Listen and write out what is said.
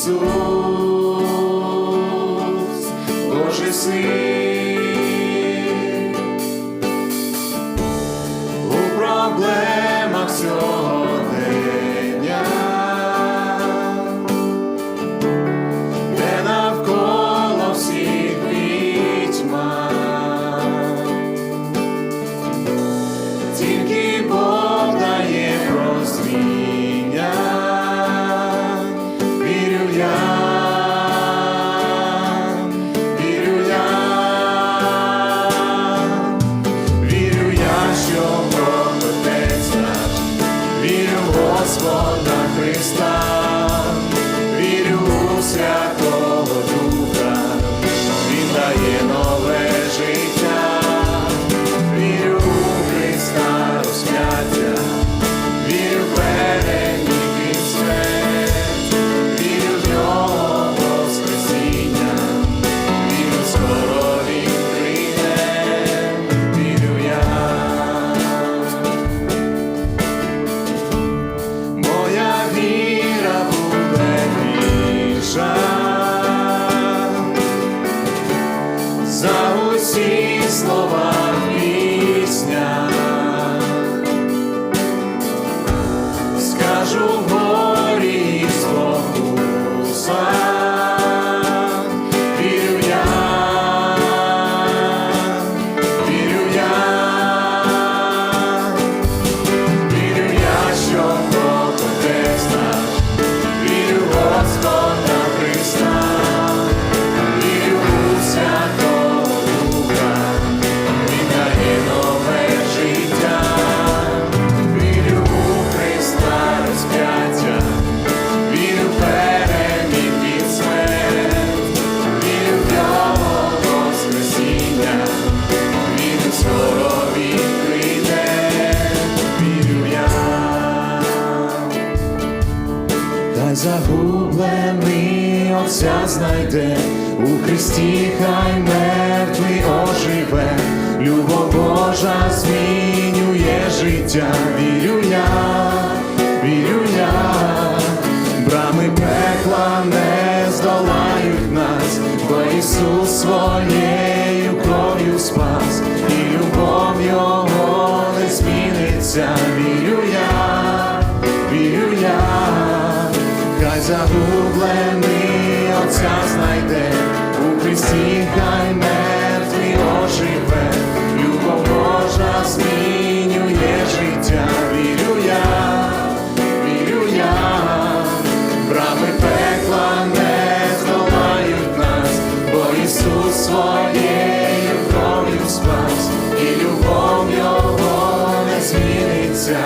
Ісус, Божий син. загублений Отця знайде, у Христі хай мертвий оживе, любов Божа змінює життя, вірю я, вірю я, брами пекла не здолають нас, бо Ісус своєю кров'ю спас, і любов Його не зміниться. загублений Отця знайде, у Христі хай мертві оживе, любов Божа змінює життя, вірю я, вірю я, брами пекла не здолають нас, бо Ісус своєю кров'ю спас, і любов його не зміниться.